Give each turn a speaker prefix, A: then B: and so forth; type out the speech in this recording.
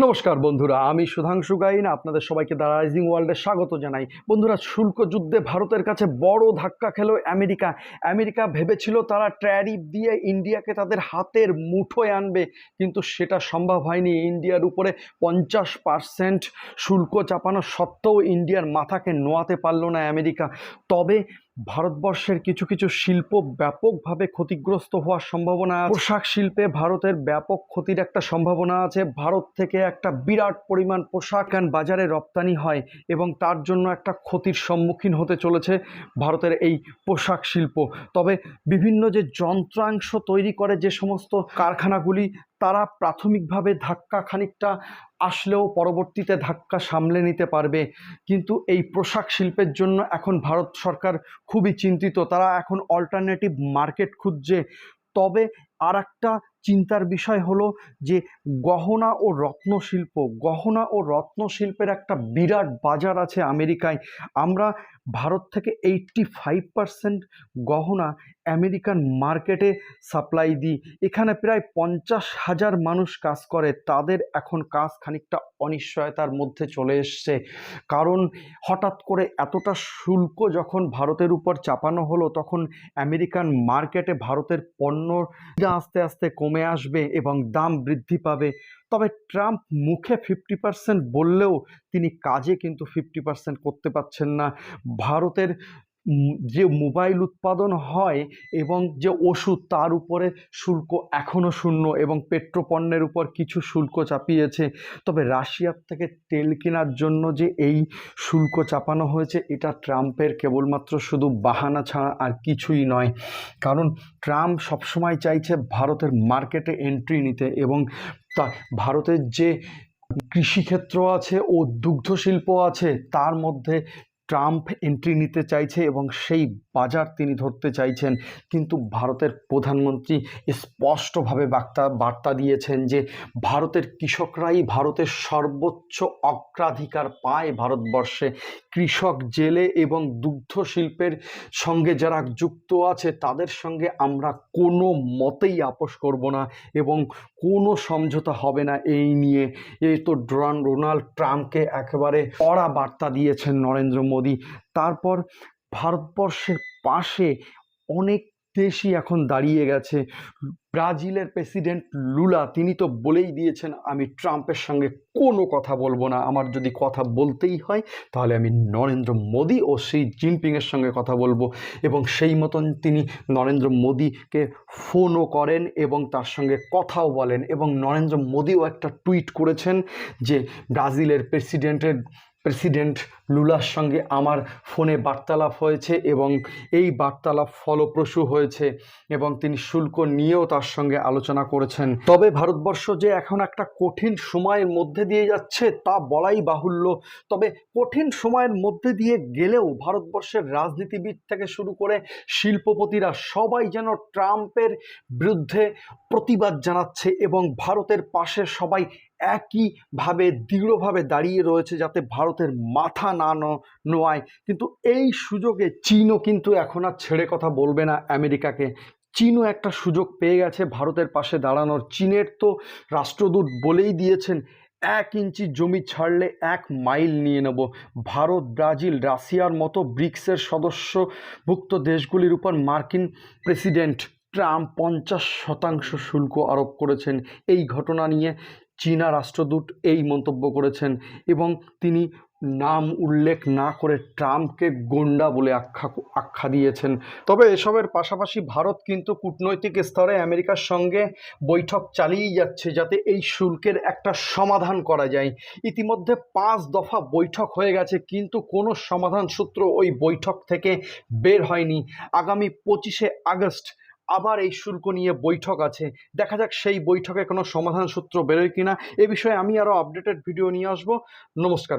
A: নমস্কার বন্ধুরা, আমি সুধাংশু গাইন, আপনাদের সবাইকে দ্য রাইজিং ওয়ার্ল্ডে স্বাগত জানাই। বন্ধুরা, শুল্ক যুদ্ধে ভারতের কাছে বড় ধাক্কা খেলো আমেরিকা। আমেরিকা ভেবেছিল তারা ট্যারিফ দিয়ে ইন্ডিয়াকে তাদের হাতের মুঠোয় আনবে, কিন্তু সেটা সম্ভব হয়নি। ইন্ডিয়ার উপরে পঞ্চাশ পার্সেন্ট শুল্ক চাপানো সত্ত্বেও ইন্ডিয়ার মাথাকে নোয়াতে পারল না আমেরিকা। তবে ভারতবর্ষের কিছু কিছু শিল্প ব্যাপকভাবে ক্ষতিগ্রস্ত হওয়ার সম্ভাবনা আছে। পোশাক শিল্পে ভারতের ব্যাপক ক্ষতির একটা সম্ভাবনা আছে। ভারত থেকে একটা বিরাট পরিমাণ পোশাক and বাজারে রপ্তানি হয় এবং তার জন্য একটা ক্ষতির সম্মুখীন হতে চলেছে ভারতের এই পোশাক শিল্প। তবে বিভিন্ন যে যন্ত্রাংশ তৈরি করে যে সমস্ত কারখানাগুলি তারা প্রাথমিকভাবে ধাক্কা খানিকটা আসলেও পরবর্তীতে ধাক্কা সামলে নিতে পারবে। কিন্তু এই পোশাক শিল্পের জন্য এখন ভারত সরকার খুবই চিন্তিত। তারা এখন অল্টারনেটিভ মার্কেট খুঁজছে। তবে আর একটা চিন্তার বিষয় হলো যে গহনা ও রত্ন শিল্প গহনা ও রত্ন শিল্পের একটা বিরাট বাজার আছে আমেরিকায়। আমরা ভারত থেকে এইট্টি ফাইভ পার্সেন্ট গহনা আমেরিকান মার্কেটে সাপ্লাই দিই। এখানে প্রায় পঞ্চাশ হাজার মানুষ কাজ করে। তাদের এখন কাজ খানিকটা অনিশ্চয়তার মধ্যে চলে এসছে। কারণ হঠাৎ করে এতটা শুল্ক যখন ভারতের উপর চাপানো হলো, তখন আমেরিকান মার্কেটে ভারতের পণ্য আস্তে আস্তে কমে আসবে এবং দাম বৃদ্ধি পাবে। তবে ট্রাম্প মুখে ফিফটি পার্সেন্ট বললেও তিনি কাজে কিন্তু ফিফটি পার্সেন্ট করতে পারছেন না। ভারতের যে মোবাইল উৎপাদন হয় এবং যে ওষুধ তার উপরে শুল্ক এখনও শূন্য এবং পেট্রোপণ্যের উপর কিছু শুল্ক চাপিয়েছে, তবে রাশিয়ার থেকে তেল কেনার জন্য যে এই শুল্ক চাপানো হয়েছে, এটা ট্রাম্পের কেবলমাত্র শুধু বাহানা ছাড়া আর কিছুই নয়। কারণ ট্রাম্প সবসময় চাইছে ভারতের মার্কেটে এন্ট্রি নিতে এবং তা ভারতের যে কৃষিক্ষেত্র আছে ও দুগ্ধ শিল্প আছে, তার মধ্যে ট্রাম্প এন্ট্রি নিতে চাইছে এবং সেই বাজার তিনি ধরতে চাইছেন। কিন্তু ভারতের প্রধানমন্ত্রী স্পষ্টভাবে বার্তা বার্তা দিয়েছেন যে ভারতের কৃষকরাই ভারতের সর্বোচ্চ অগ্রাধিকার পায় ভারতবর্ষে। কৃষক জেলে এবং দুগ্ধ শিল্পের সঙ্গে যারা যুক্ত আছে, তাদের সঙ্গে আমরা কোনো মতেই আপোষ করব না এবং কোনো সমঝোতা হবে না এই নিয়ে। এই তো ড্রান ডোনাল্ড ট্রাম্পকে একেবারে কড়া বার্তা দিয়েছেন নরেন্দ্র মোদী। তারপর ভারতবর্ষের পাশে অনেক দেশই এখন দাঁড়িয়ে গেছে। ব্রাজিলের প্রেসিডেন্ট লুলা, তিনি তো বলেই দিয়েছেন, আমি ট্রাম্পের সঙ্গে কোনো কথা বলব না। আমার যদি কথা বলতেই হয়, তাহলে আমি নরেন্দ্র মোদী ও শি জিনপিংয়ের সঙ্গে কথা বলব। এবং সেই মতন তিনি নরেন্দ্র মোদীকে ফোনও করেন এবং তার সঙ্গে কথাও বলেন। এবং নরেন্দ্র মোদীও একটা টুইট করেছেন যে, ব্রাজিলের প্রেসিডেন্টের প্রেসিডেন্ট লুলার সঙ্গে আমার ফোনে বার্তালাপ হয়েছে এবং এই বার্তালাপ ফলপ্রসূ হয়েছে এবং তিনি শুল্ক নিয়েও তার সঙ্গে আলোচনা করেছেন। তবে ভারতবর্ষ যে এখন একটা কঠিন সময়ের মধ্যে দিয়ে যাচ্ছে তা বলাই বাহুল্য। তবে কঠিন সময়ের মধ্যে দিয়ে গেলেও ভারতবর্ষের রাজনীতিবিদ থেকে শুরু করে শিল্পপতিরা সবাই যেন ট্রাম্পের বিরুদ্ধে প্রতিবাদ জানাচ্ছে এবং ভারতের পাশে সবাই একইভাবে, দৃঢ়ভাবে দাঁড়িয়ে রয়েছে যাতে ভারতের মাথা না নোয়ায়। কিন্তু এই সুযোগে চীনও কিন্তু এখন আর ছেড়ে কথা বলবে না আমেরিকাকে। চীনও একটা সুযোগ পেয়ে গেছে ভারতের পাশে দাঁড়ানোর। চীনের তো রাষ্ট্রদূত বলেই দিয়েছেন, এক ইঞ্চি জমি ছাড়লে এক মাইল নিয়ে নেব। ভারত, ব্রাজিল, রাশিয়ার মতো ব্রিক্সের সদস্যভুক্ত দেশগুলির উপর মার্কিন প্রেসিডেন্ট ট্রাম্প পঞ্চাশ শতাংশ শুল্ক আরোপ করেছেন। এই ঘটনা নিয়ে চীনা রাষ্ট্রদূত এই মন্তব্য করেছেন এবং তিনি নাম উল্লেখ না করে ট্রাম্পকে গোন্ডা বলে আখ্যা আখ্যা দিয়েছেন। তবে এসবের পাশাপাশি ভারত কিন্তু কূটনৈতিক স্তরে আমেরিকার সঙ্গে বৈঠক চালিয়েই যাচ্ছে যাতে এই শুল্কের একটা সমাধান করা যায়। ইতিমধ্যে পাঁচ দফা বৈঠক হয়ে গেছে, কিন্তু কোনো সমাধান সূত্র ওই বৈঠক থেকে বের হয়নি। আগামী পঁচিশে আগস্ট আবার এই শুল্ক নিয়ে বৈঠক আছে। দেখা যাক সেই বৈঠকে কোনো সমাধান সূত্র বেরোয় কিনা। এ বিষয়ে আমি আরও আপডেটেড ভিডিও নিয়ে আসব। নমস্কার।